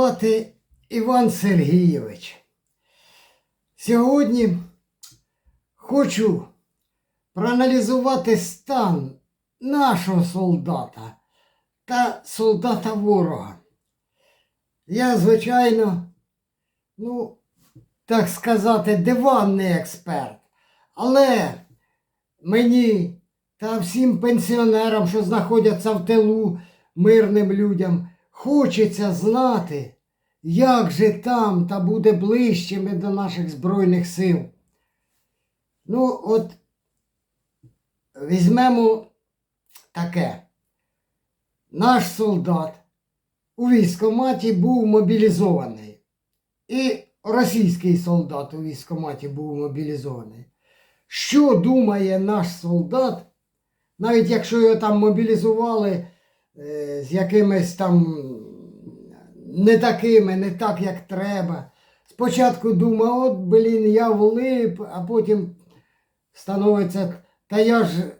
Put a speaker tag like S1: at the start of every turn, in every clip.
S1: звати Іван Сергійович. Сьогодні хочу проаналізувати стан нашого солдата та солдата ворога. Я, звичайно, ну, так сказати, диванний експерт, але мені та всім пенсіонерам, що знаходяться в тилу, мирним людям, хочеться знати, як же там та буде ближчими до наших Збройних сил. Ну, от візьмемо таке. Наш солдат у військкоматі був мобілізований. І російський солдат у військкоматі був мобілізований. Що думає наш солдат, навіть якщо його там мобілізували е, з якимись там не такими, не так, як треба. Спочатку думав, от, блін, я влип, а потім становиться, та я ж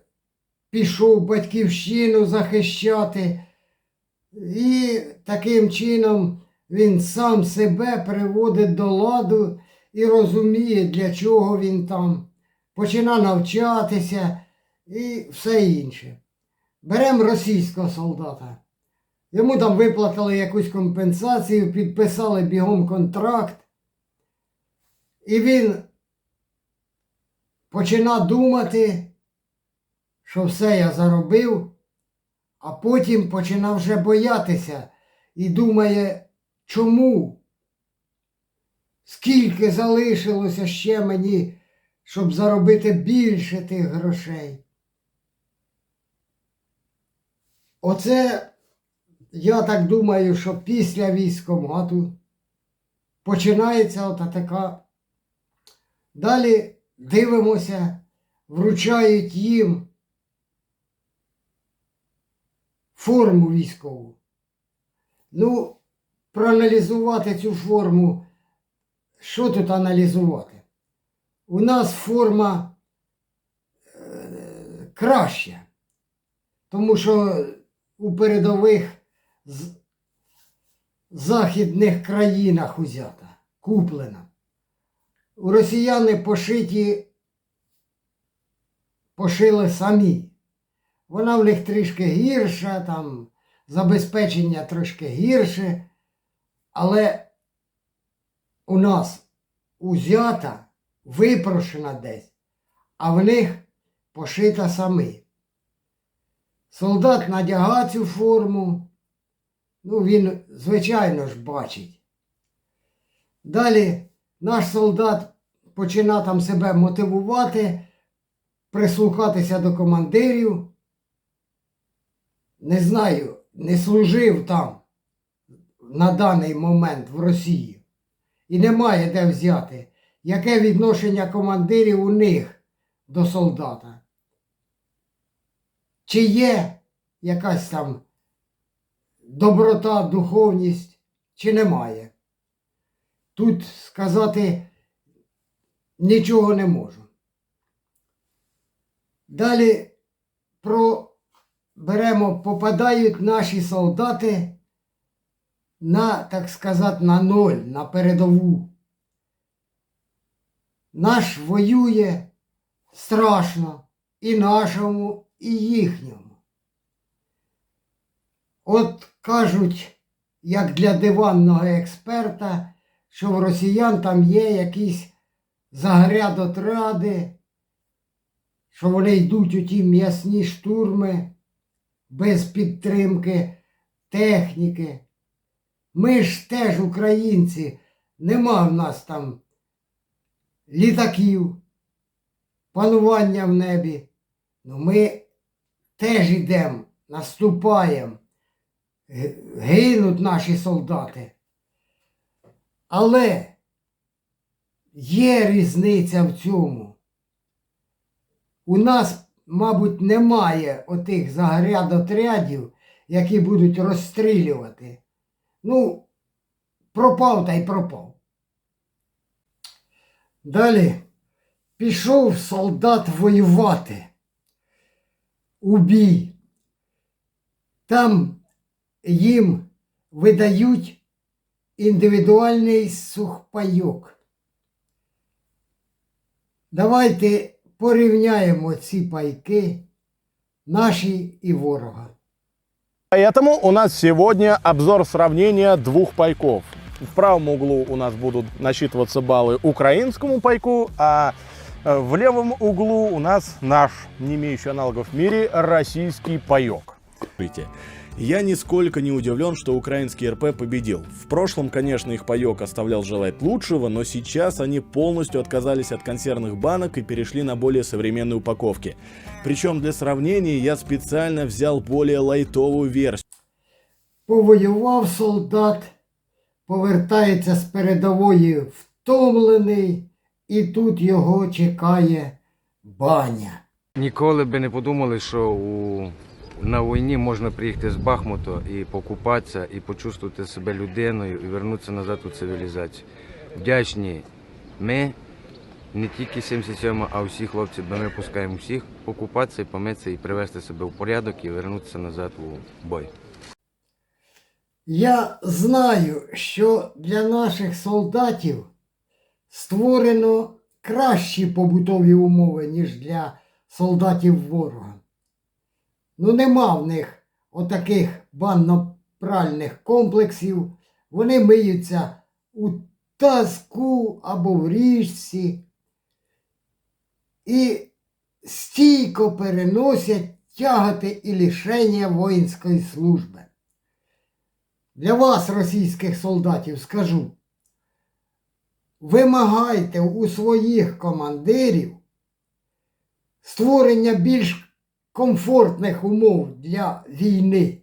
S1: пішов батьківщину захищати. І таким чином він сам себе приводить до ладу і розуміє, для чого він там, почина навчатися і все інше. Беремо російського солдата. Йому там виплатили якусь компенсацію, підписали бігом контракт. І він почина думати, що все я заробив, а потім починав вже боятися і думає, чому? Скільки залишилося ще мені, щоб заробити більше тих грошей? Оце, я так думаю, що після військкомату починається ота така. Далі дивимося, вручають їм форму військову. Ну, проаналізувати цю форму, що тут аналізувати? У нас форма е, краща, тому що у передових з- західних країнах узята, куплена. У росіяни пошиті пошили самі. Вона в них трішки гірша, там забезпечення трошки гірше, але у нас узята, випрошена десь, а в них пошита самі. Солдат надяга цю форму, ну він, звичайно ж, бачить. Далі наш солдат починає там себе мотивувати, прислухатися до командирів. Не знаю, не служив там на даний момент в Росії. І немає де взяти, яке відношення командирів у них до солдата. Чи є якась там доброта, духовність, чи немає. Тут сказати нічого не можу. Далі про беремо, попадають наші солдати на, так сказати, на ноль, на передову. Наш воює страшно і нашому, і їхньому. От кажуть, як для диванного експерта, що в росіян там є якісь загрядотради, що вони йдуть у ті м'ясні штурми без підтримки техніки. Ми ж теж українці, нема в нас там літаків, панування в небі. Ну ми теж йдемо, наступаємо, гинуть наші солдати. Але є різниця в цьому. У нас, мабуть, немає отих загрядотрядів, які будуть розстрілювати. Ну, пропав та й пропав. Далі пішов солдат воювати у бій. Там їм видають індивідуальний сухпайок. Давайте порівняємо ці пайки, наші і ворога.
S2: Поэтому у нас сегодня обзор сравнения двух пайков. В правом углу у нас будут насчитываться баллы украинскому пайку, а э, в левом углу у нас наш, не имеющий аналогов в мире, российский паек.
S3: Я нисколько не удивлен, что украинский РП победил. В прошлом, конечно, их паек оставлял желать лучшего, но сейчас они полностью отказались от консервных банок и перешли на более современные упаковки. Причем для сравнения я специально взял более лайтовую версию.
S1: Повоював солдат, повертається з передової втомлений, і тут його чекає баня.
S4: Ніколи би не подумали, що у, на війні можна приїхати з Бахмуту і покупатися, і почувствувати себе людиною, і вернутися назад у цивілізацію. Вдячні ми, не тільки 77, а всі хлопці, бо ми пускаємо всіх покупатися, і помитися, і привести себе в порядок, і вернутися назад у бой.
S1: Я знаю, що для наших солдатів створено кращі побутові умови, ніж для солдатів ворога. Ну, нема в них отаких банно-пральних комплексів. Вони миються у тазку або в річці і стійко переносять тягати і лишення воїнської служби. Для вас, російських солдатів, скажу. Вимагайте у своїх командирів створення більш комфортних умов для війни.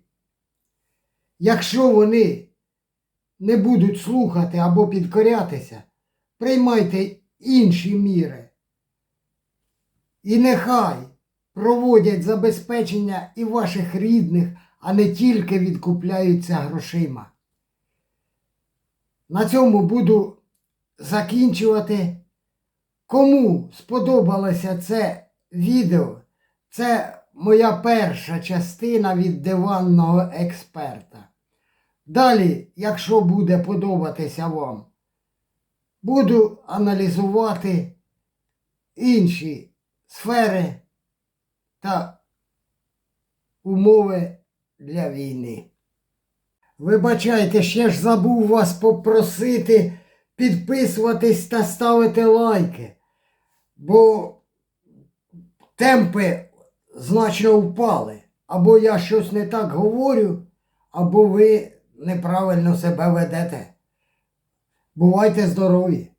S1: Якщо вони не будуть слухати або підкорятися, приймайте інші міри. І нехай проводять забезпечення і ваших рідних, а не тільки відкупляються грошима. На цьому буду закінчувати. Кому сподобалося це відео, це моя перша частина від диванного експерта. Далі, якщо буде подобатися вам, буду аналізувати інші сфери та умови для війни. Вибачайте, ще ж забув вас попросити підписуватись та ставити лайки, бо темпи значно впали. Або я щось не так говорю, або ви неправильно себе ведете. Бувайте здорові!